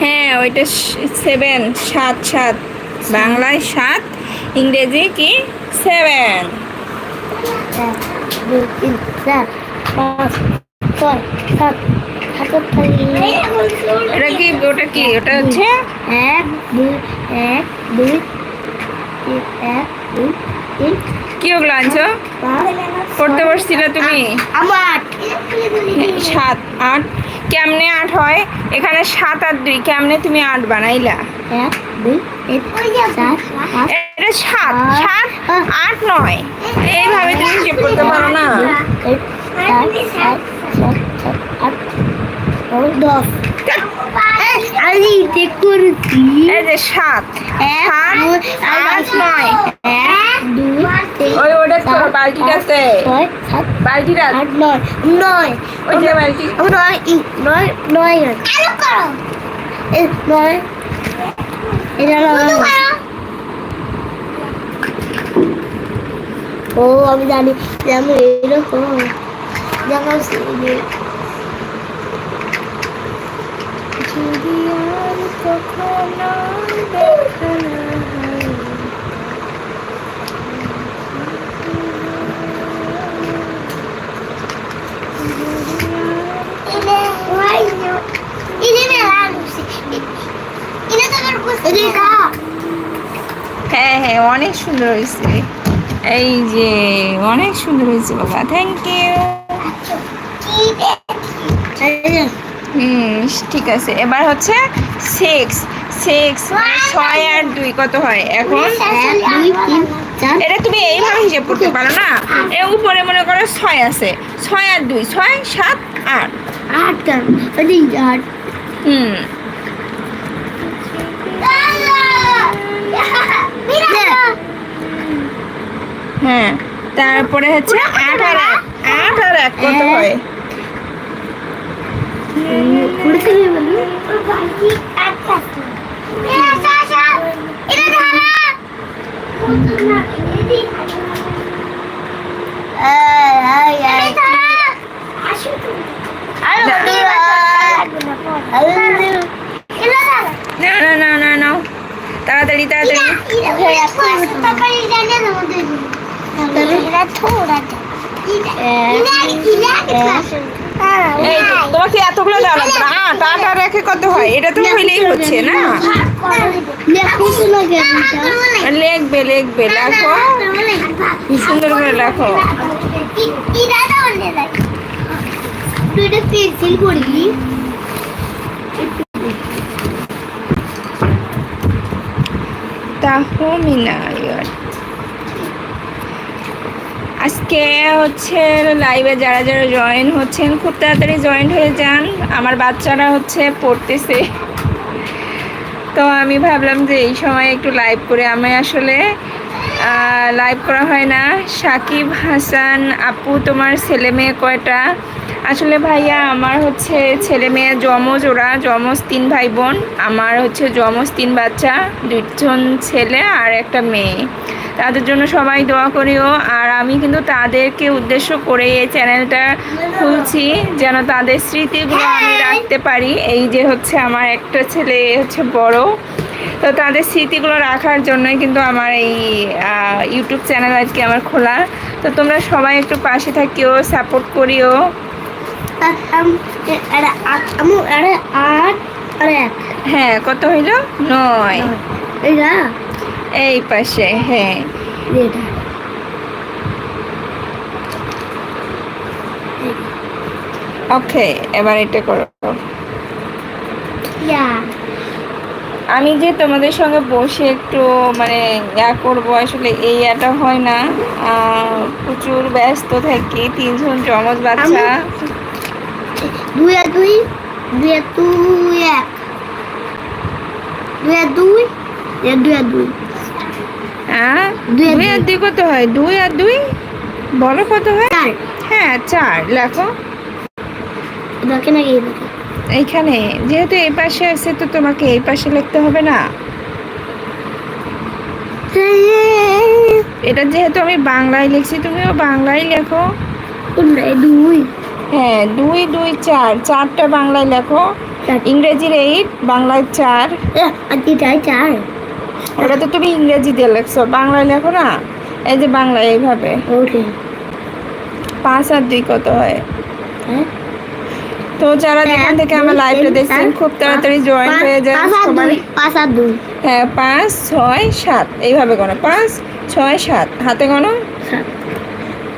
হ্যাঁ ওইটা সেভেন সাত সাত। বাংলায় সাত ইংরেজি কি? সেভেন ওটা কি ওটা কি? ওটা হচ্ছে এক দুই এক দুই এক দুই কি ওগুলো আনছো? পড়তে বসছিলে তুমি? আমার সাত আট। কেমনে আট হয়? এখানে সাত আর দুই। কেমনে তুমি আট বানাইলা? এটা সাত। সাত আট নয়। এইভাবে তুমি হিসেব করতে পারো না। দশ। আমি ঠিক এই যে সাত। সাত আট ছয় সাত আট নয় নয়। ওই যে বালতি। নয় নয় নয় চালু করো। নয়। এটা ও আমি জানি যেমন এরকম যেমন যদি আর কখনো দেখা হয় হ্যাঁ অনেক সুন্দর হয়েছে। এই যে অনেক সুন্দর হয়েছে বাবা। থ্যাংক ইউ হুম ঠিক আছে। এবার হচ্ছে সিক্স সিক্স ছয় দুই, কত হয়? এখন? এটা তুমি পারো না? এর উপরে মনে করো ছয় আছে। ছয় আর দুই, ছয়, সাত, আট। আট হুম। হ্যাঁ তারপরে হচ্ছে আট আর এক। আট আর এক কত হয়? না তাড়াতাড়ি তাড়াতাড়ি এই, তোমাকে এতগুলো দেওয়া লাগবে না। আট আট কত হয়। এটা তো হইলেই হচ্ছে, না? লিখবে লিখবে, লেখো। সুন্দর করে লেখো। পেন্সিল করবি তাহমিনা। আজকে হচ্ছে লাইভে যারা যারা জয়েন হচ্ছেন, খুব তাড়াতাড়ি জয়েন হয়ে যান। আমার বাচ্চারা হচ্ছে পড়তেছে। তো আমি ভাবলাম যে এই সময় একটু লাইভ করে আমি আসলে লাইভ করা হয় না। সাকিব, হাসান, আপু, তোমার ছেলে মেয়ে কয়টা? আসলে ভাইয়া আমার হচ্ছে ছেলে মেয়ে যমজ ওরা যমজ তিন ভাই বোন আমার হচ্ছে যমজ তিন বাচ্চা দুজন ছেলে আর একটা মেয়ে। তাদের জন্য সবাই দোয়া করিও। আর আমি কিন্তু তাদেরকে উদ্দেশ্য করে এই চ্যানেলটা খুলছি যেন তাদের স্মৃতিগুলো আমি রাখতে পারি। এই যে হচ্ছে আমার একটা ছেলে হচ্ছে বড়। তো তাদের স্মৃতিগুলো রাখার জন্যই কিন্তু আমার এই ইউটিউব চ্যানেল আজকে আমার খোলা। তো তোমরা সবাই একটু পাশে থাকিও সাপোর্ট করিও। হ্যাঁ কত হইল? নয়। এই পাশে হ্যাঁ। ওকে এবার এটা করো। আমি যে তোমাদের সঙ্গে বসে একটু মানে ইয়া করব আসলে এই ইয়াটা হয় না। প্রচুর ব্যস্ত থাকি তিনজন জমজ বাচ্চা। দুই আর দুই দুই আর দুই এক। দুই আর দুই এক দুই আর দুই। হ্যাঁ? দুই আর দুই কত হয়? দুই আর দুই? বলো কত হয়? হ্যাঁ চার। লেখো। এটাকে নাকি এইখানে। যেহেতু এই পাশে আছে তো তোমাকে এই পাশে লিখতে হবে না। এটা যেহেতু আমি বাংলায় লিখছি তুমিও বাংলায় লেখো। দুই। হ্যাঁ দুই দুই চার। চারটা বাংলায় লেখো। ইংরেজির এইট বাংলায় চার। চার। ওটা তো তুমি ইংরেজি দিয়ে লেখছো। বাংলায় লেখো না? এই যে বাংলায় এইভাবে। পাঁচ আর দুই কত হয়? হ্যাঁ? তো যারা যেখান থেকে আমার দুই, লাইভটা দেখছেন খুব তাড়াতাড়ি জয়েন হয়ে যায় পাঁচ আর দুই হ্যাঁ পাঁচ ছয় সাত। এইভাবে গোনো। পাঁচ ছয় সাত। হাতে সাত।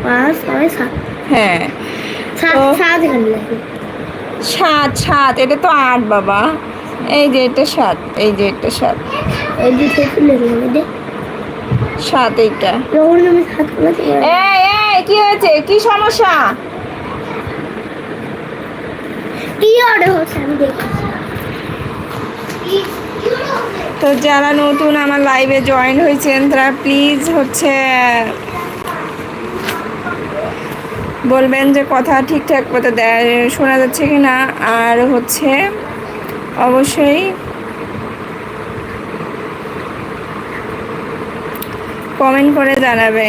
পাঁচ ছয় সাত। হ্যাঁ। সাত সাত এটা তো আট বাবা। এই যে এটা সাত এই যে এটা সাত। সাত এইটা। এই কি হয়েছে? কি সমস্যা? তো যারা নতুন আমার লাইভে জয়েন হয়েছেন তারা প্লিজ হচ্ছে বলবেন যে কথা ঠিকঠাক মতো শোনা যাচ্ছে কি না? আর হচ্ছে অবশ্যই কমেন্ট করে জানাবে।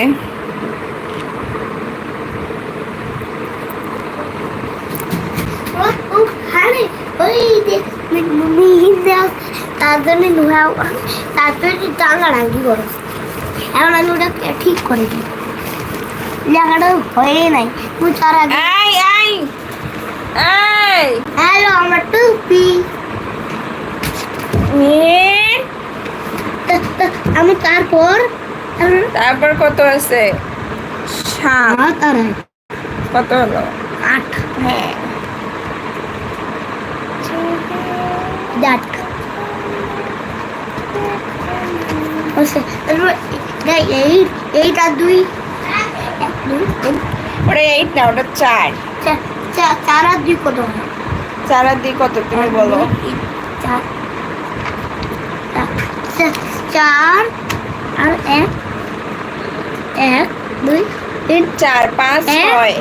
তার জন্য ধোয়া তারপরে টাঙ্গা রাঙ্গি করো এখন আমি ওটা ঠিক করে দিই। জায়গাটা হয়ে নাই তুই তার আগে এই এই এই হ্যালো আমার টুপি মিহির, তা- তা- আমি তারপর তারপর তারপর কত আছে সাত সাত আর আট। কত হলো আট হ্যাঁ আট আচ্ছা, তারপর এই- এই- এইটা দুই এক, দুই, তিন, ওটা এইট না ওটা চার। চার আর দুই কত? চার আর দুই কত তুমি বলো। চার। আর এক এক দুই তিন চার পাঁচ। ছয়।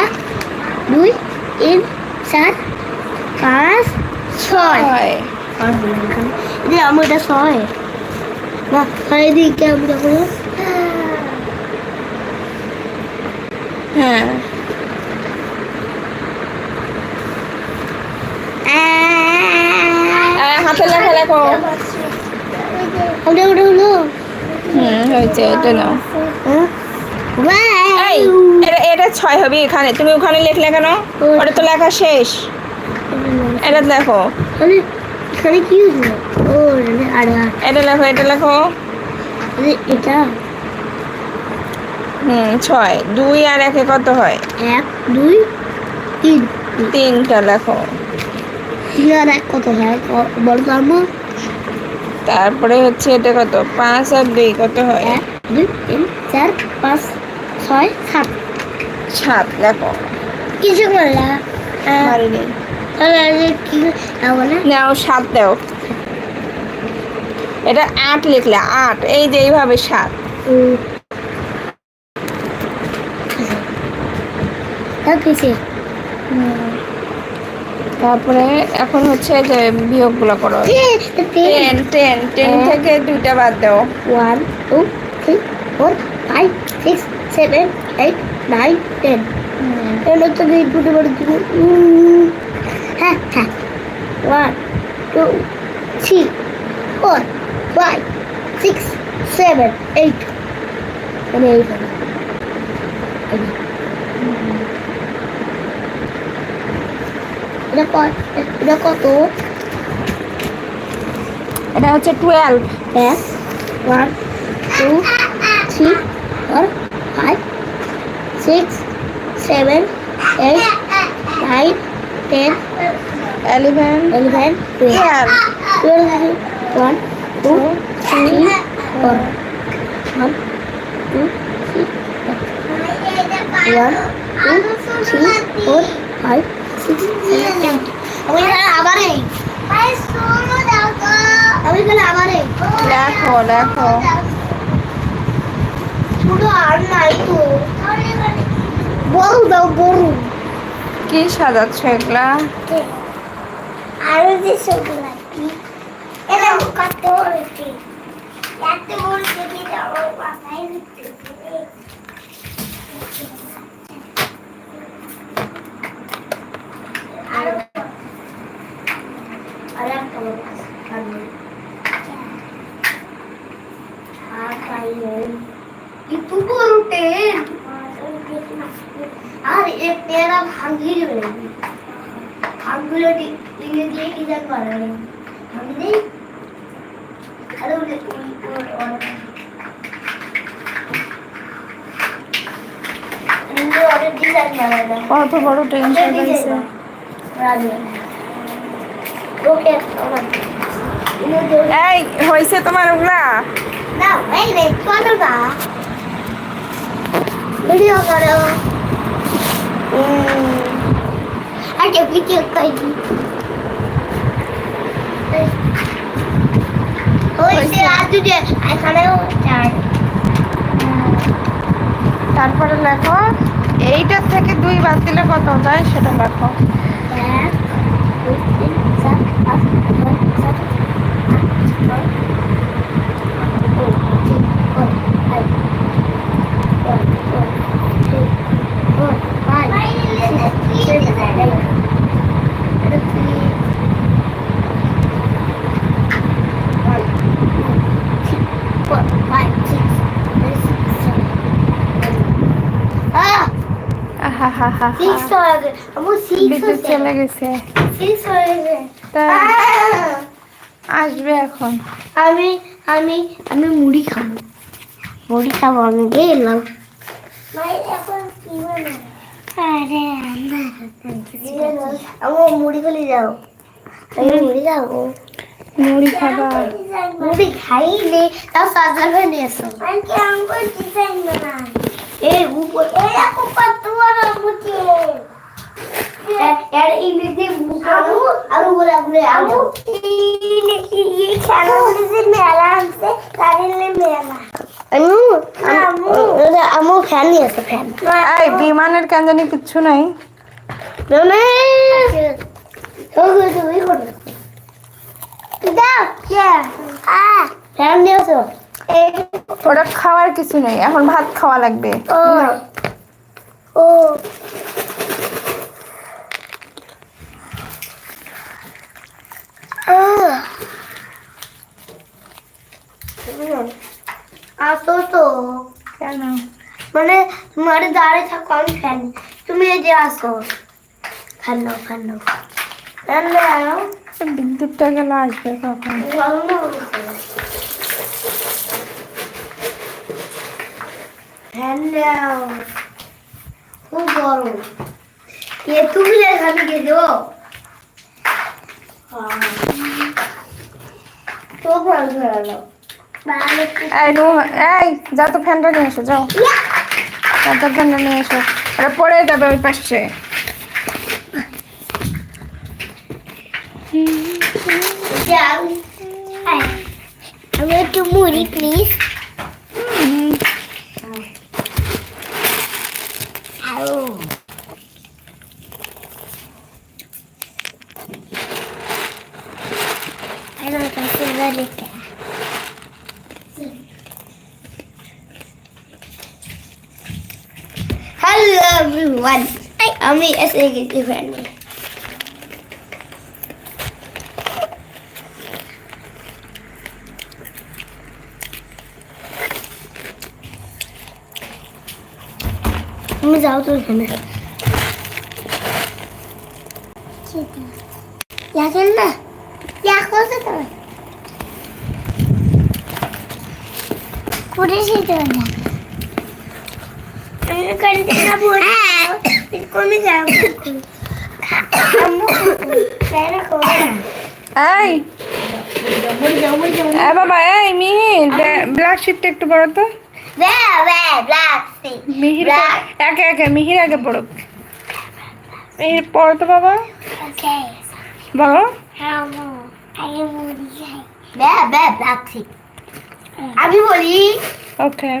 এক দুই তিন চার পাঁচ ছয়। আমি এটা ছয়। না আমি যখন হ্যাঁ। আহ, হাতে লেখা লেখো। ওটা ওটা হলো হুম হয়েছে এটা নাও। হ্যাঁ? এটা ছয় হবে এখানে। তুমি ওখানে লিখলে কেন? ওটা তো লেখা শেষ। এটা লেখো। এখানে কি। এটা লেখো এটা লেখো। এটা? হুম ছয়। দুই আর একে কত হয়? এক দুই তিন। তিনটা লেখো তিন আর এক কত হয়? ক- বল তারপরে হচ্ছে এটা কত? পাঁচ আর দুই কত হয়? এক দুই তিন চার পাঁচ ছয় সাত। সাত লেখো কিছু করলা নাও সাত দাও। এটা আট লিখলে আট। এই যে এইভাবে সাত। পিছিয়ে তারপরে এখন হচ্ছে যে বিয়োগগুলো করো। টেন টেন টেন হ্যাঁ। থেকে দুইটা বাদ দাও। One two three four five six seven eight nine ten. Ten হচ্ছে কি দুটো বড় দুটো হ্যাঁ হ্যাঁ। One two three four five six seven eight. মানে এইট হবে এই যে। এটা কত? এটা কত? এটা হচ্ছে টুয়েলভ এক one two three four five six seven eight nine ten eleven twelve twelve twelve one two three four one two three one two three four five দেখো দেখো বড় বড় কি সাজাচ্ছ এগুলা? আরও যে এটা কত বলছি এত বলছি কি আমার মাথায় আর আর একটা কারণ আর খাইয়ে itu baru ten আর এক তেরা ভাঙি যাবে ভাঙগুলো টিঙে দিয়ে কি জান পারে ভাঙি দেই আরে বানাবে কত বড় টেনশন হয়েছে। এই হয়েছে তোমার ওগুলা? ভিডিও করো ভিডিও করি তারপরে লেখো এইটার থেকে দুই বাদ দিলে কত যায় সেটা লেখো। দুই তিন চার পাঁচ ছয় সাত আট নয় তিন four five four four three four five six seven eight three four, five, six, seven, Ah, হা হা six বিদ্যুৎ। চলে গেছে! আসবে এখন। আমি আমি আমি মুড়ি খাব। মুড়ি খাব আমি গেলাম আমার মুড়ি গলি যাও মুড়ি খাব। মুড়ি খাবার মুড়ি খাইলে তাও হয়ে নিয়ে এসো এই উপর এরকম কত বড় মুচি এর ইংরেজি মুখামু আলু বলে বলে আলু এই খেলাগুলি যে মেলা আছে আমু ফ্যান ফ্যান। এই বিমানের কেন জানি কিচ্ছু নাই। মানে তুমি করো দাও কে? আ। ফ্যান এই ওটা খাওয়ার কিছু নেই এখন ভাত খাওয়া লাগবে। ও। আসো তো কেন? মানে তোমার দাঁড়িয়ে থাকো আমি ফ্যান। তুমি এই যে আসো। ফ্যান নাও ফ্যান নাও। ফ্যান নাও। বিদ্যুৎটা গেলে আসবে কখন? খুব গরম তুমি এখানে গেছো এই যা তো ফ্যানটা নিয়ে এসো যাও। ফ্যানটা নিয়ে এসো। পড়ে যাবে ওই পাশে। I want to muri, please. I don't consider it. Hello everyone. I am the second. তুমি যাও তো এখানে। না করে সেটা আমি যাও। এই। বাবা এই ব্ল্যাক শিটটা একটু বড় তো। মিহির একে একে মিহির আগে পড়ুক মিহির পড়ো তো বাবা বলো আমি বলি ওকে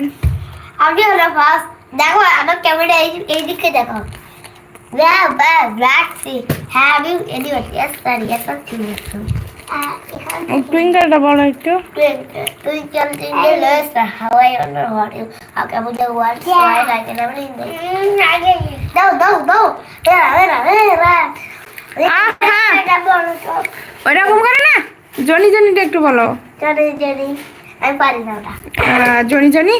আমি হলো ফার্স্ট দেখো আমার ক্যামেরা এই দিকে দেখো হ্যাঁ আমি এদিকে এস সরি এস ঠিক আছে টুইঙ্কেলটা বলো একটু। তুই চল তিনটে লস হাওয়াই আগে বুঝে দাও দাও দাও। এরা এরা এরা আহা! এটা বলো তো ওইরকম করে না? জনি জনিটা একটু বলো। জানি জানি আমি পারি না ওটা। Johnny Johnny?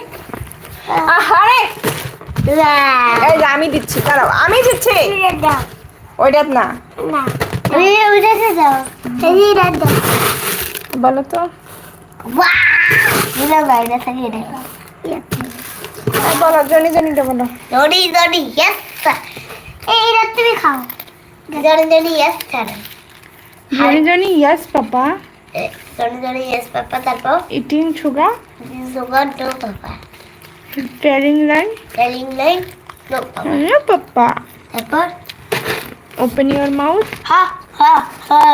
আরে এই আমি দিচ্ছি দাঁড়াও আমি দিচ্ছি। ওইটা না। না। বলো তো। বলো জনি জনিটা বলো? জনি জনি ইয়েস স্যার এই রাত্রি খাও। Johnny Johnny yes sir Johnny Johnny yes papa Johnny Johnny yes papa তারপর? Eating sugar eating sugar papa telling lies telling lies no papa no papa তারপর? ওপেন ইওর মাউথ হ্যাঁ। হা হা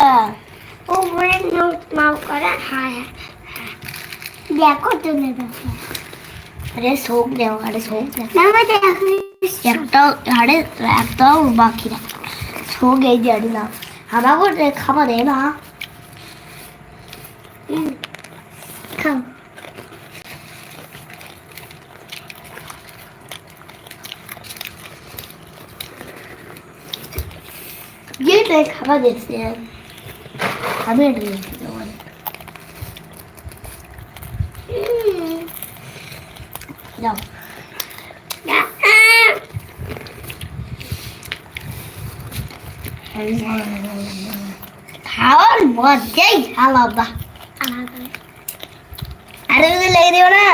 ও বলে no মাউ করা হ্যাঁ দেখো তুমি দেখো আরে দেও আরে শোক দেও। না দেখো একটাও আরে একটাও বাকি না। শোক এই জানি না। খাবার দে না। খাও। রাস্তায় খাবার দিচ্ছে আমি এটা দিয়েছি তোমার যাও খাওয়ার মজাই আলাদা আরে তুমি লেগে না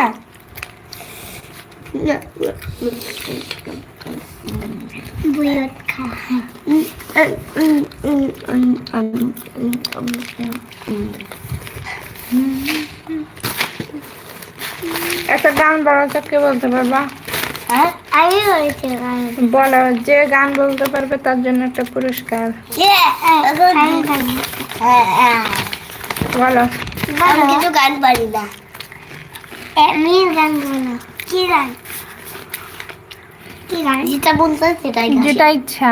একটা গান কে বলতে পারবা? হ্যাঁ বলো যে গান বলতে পারবে তার জন্য একটা পুরস্কার। বলো। আমি কিছু গান পারি না। এমনি গান বলো কি গান? কি গান? যেটা বলতে সেটাই যেটা ইচ্ছা।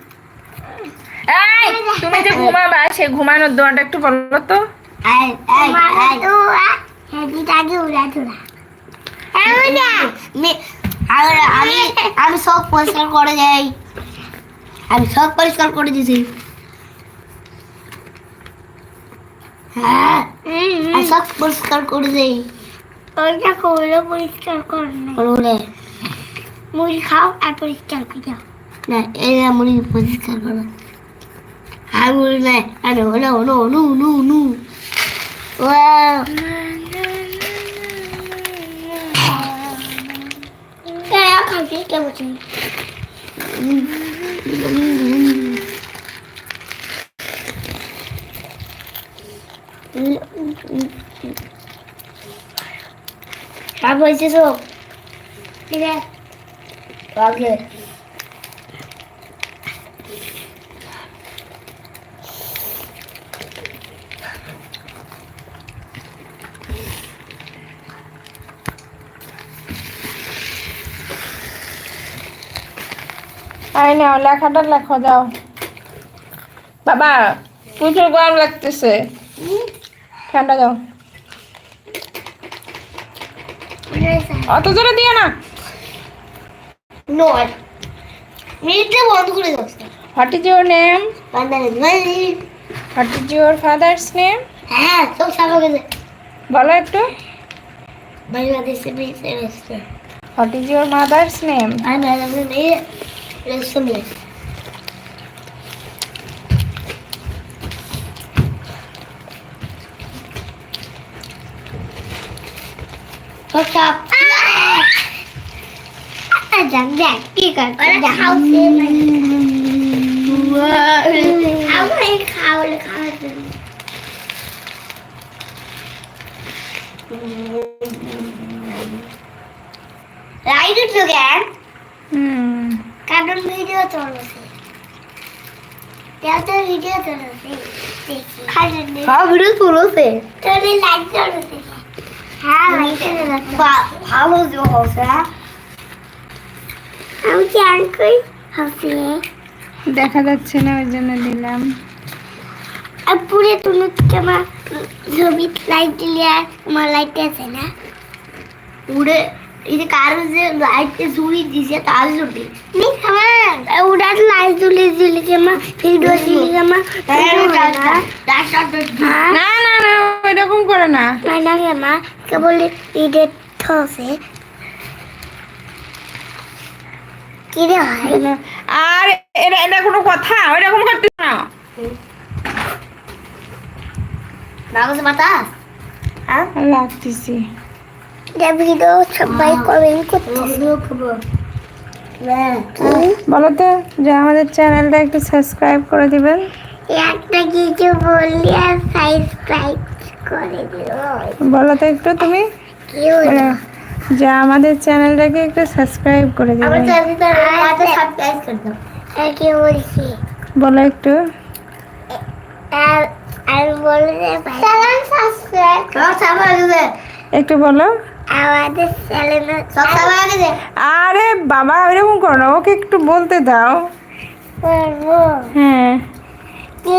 এই তুমি যে ঘুমাবা সে ঘুমানোর দোয়াটা একটু বলো তো। আমি আমি আমি সব পরিষ্কার করে যাই আমি সব পরিষ্কার করে দিছি। হ্যাঁ আমি সব পরিষ্কার করে দেই। ওইটা করলে পরিষ্কার কর করলে মুড়ি খাও আর পরিষ্কার করে যাও না এই মুড়ি পরিষ্কার করো। I will like, I no, no, no, no, no, no. Wow. Cái áo không chỉ kêu một chuyện. Bà vừa chưa rồi. Đi ra. Rồi. আই নাও লেখাটা লেখো যাও। বাবা প্রচুর গরম লাগতেছে। ঠান্ডা দাও। অত জোরে দিও না। No. মিনিটটা বন্ধ করে যাচ্ছে what is your name what is your father's name হ্যাঁ সব বলো একটু। বাংলাদেশে what is your mother's name R madam নেই Reshmi Stop. Chẳng đẹp kia cả cái đạo xem này. Cartoon video চলছে। ভিডিও চলেছে দেখি। হ্যাঁ ভিডিও চলেছে। তোর লাইট চলেছে হ্যাঁ লাইট চলেছে ভালো যে হচ্ছে আমি কি আর হচ্ছে। দেখা যাচ্ছে না ওই জন্য দিলাম। আর পুরে তুমি তোমার ছবি লাইট দিলে আর তোমার লাইট আছে না? পুরে এই যে কারও যে লাইটে জুড়ি দিছে তার জুড়ি নি আমার লাইট জুড়ি দিলে যে মা ভিডিও দিলে যে না। না না এরকম করে না। না রে মা কেবল ঈদের থসে কি রে আর এটা এটা কোনো কথা এরকম করতে না। বাতাস? হ্যাঁ লাগতেছি। ভিডিও সবাই কমেন্ট করতেছে বলো তো যে আমাদের চ্যানেলটা একটু সাবস্ক্রাইব করে দিবেন। একটা কিছু বললি আর সাবস্ক্রাইব করে দিও বলো তো একটু তুমি? বলো, যে আমাদের চ্যানেলটাকে একটু সাবস্ক্রাইব করে আমার দিবেন চ্যানেলটা আগে সাবস্ক্রাইব করে দাও। কি বলছি? বলো একটু। আর আর বলে সাবস্ক্রাইব সব সাবস্ক্রাইব একটু বলো। আরে বাবা এরকম করো না ওকে একটু বলতে দাও। হ্যাঁ। কি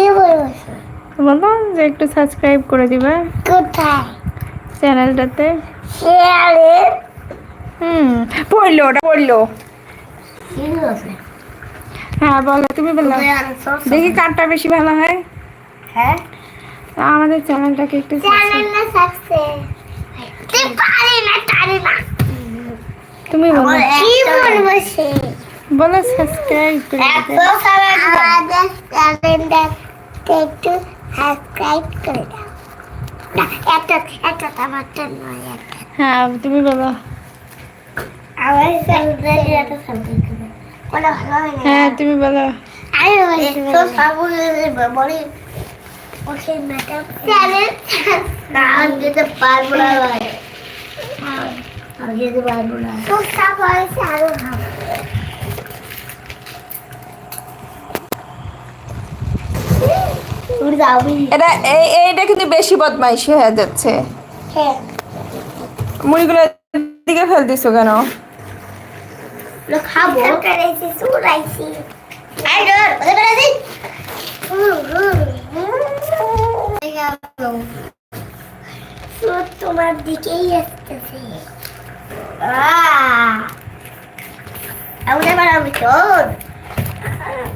বলো যে একটু সাবস্ক্রাইব করে দিবে। কোথায়? চ্যানেলটাতে। হুম পড়ল ওটা পড়ল। হ্যাঁ বলো তুমি বলো। দেখি কারটা বেশি ভালো হয়। হ্যাঁ? আমাদের চ্যানেলটাকে একটু চ্যানেল না সাবস্ক্রাইব তুই পারে না পারে না। তুমি বলো। কি বলব সে? বলো সাবস্ক্রাইব করে আমাদের চ্যানেলটা একটু সাবস্ক্রাইব করে দাও। না একটা একটা টমাটো নয় একটা। হ্যাঁ তুমি বলো। আমার সাবস্ক্রাইব করে দাও বলো ভালো হয় তুমি বলো। আমি বলি। ওকে ম্যাডাম চ্যানেল না আমি যেতে পারব না ভাই আমি যেতে পারব না তো সাবস্ক্রাইব আরও ভালো এটা এই এইটা কিন্তু বেশি বদমাইশি হয়ে যাচ্ছে। হ্যাঁ মুড়িগুলো দিকে ফেল দিছো কেন? খাব। করেছি সুরাইছি আই ডর তোমার দিকেই আসতেছে। আমাদের তোর।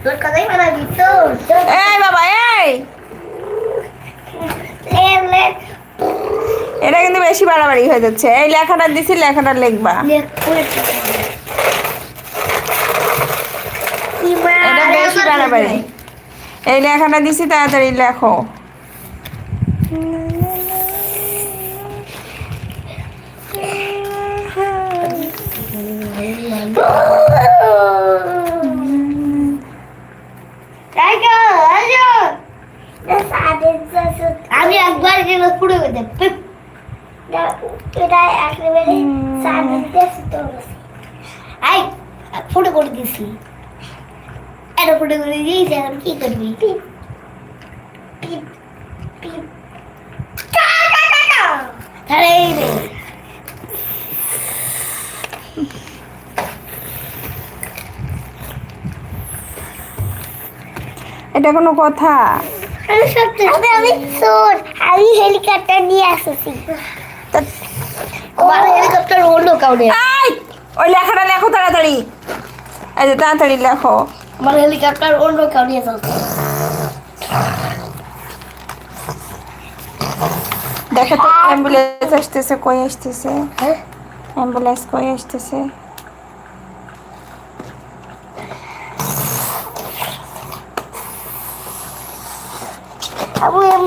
তোর কথাই তোর এই বাবা এই! এটা কিন্তু বেশি বাড়াবাড়ি হয়ে যাচ্ছে। এই লেখাটা দিছি লেখাটা লিখবা। এটা বেশি বাড়াবাড়ি। এই লেখাটা দিছি তাড়াতাড়ি লেখো। আমি একবার গেলে পুড়ে গেছে। এটা একেবারে আই ফটো করে দিছি। এটা ফটো করে দিয়েছি, এখন কি করবি তাহলে এই রে। এটা কোনো কথা? আমি সত্যি আমি আমি আমি হেলিকপ্টার নিয়ে আসছি আমার হেলিকপ্টার অন্য কাউরে। ওই লেখাটা লেখো তাড়াতাড়ি। এই যে তাড়াতাড়ি লেখো। আমার হেলিকপ্টার অন্য কাউ নিয়ে চলছে দেখো তো অ্যাম্বুলেন্স আসতেছে কই আসতেছে? হ্যাঁ? অ্যাম্বুলেন্স কই আসতেছে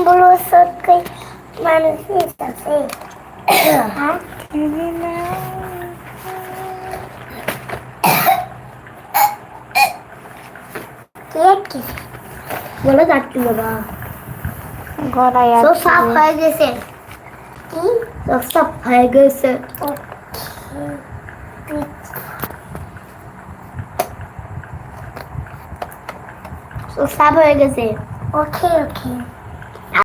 বলো সত্যি মানুষের সাথে হ্যাঁ কে কি বলে কাটতে বাবা গলায় সব সাফ হয়ে গেছে। কি? সব সাফ হয়ে গেছে। সব সাফ হয়ে গেছে। ওকে ওকে।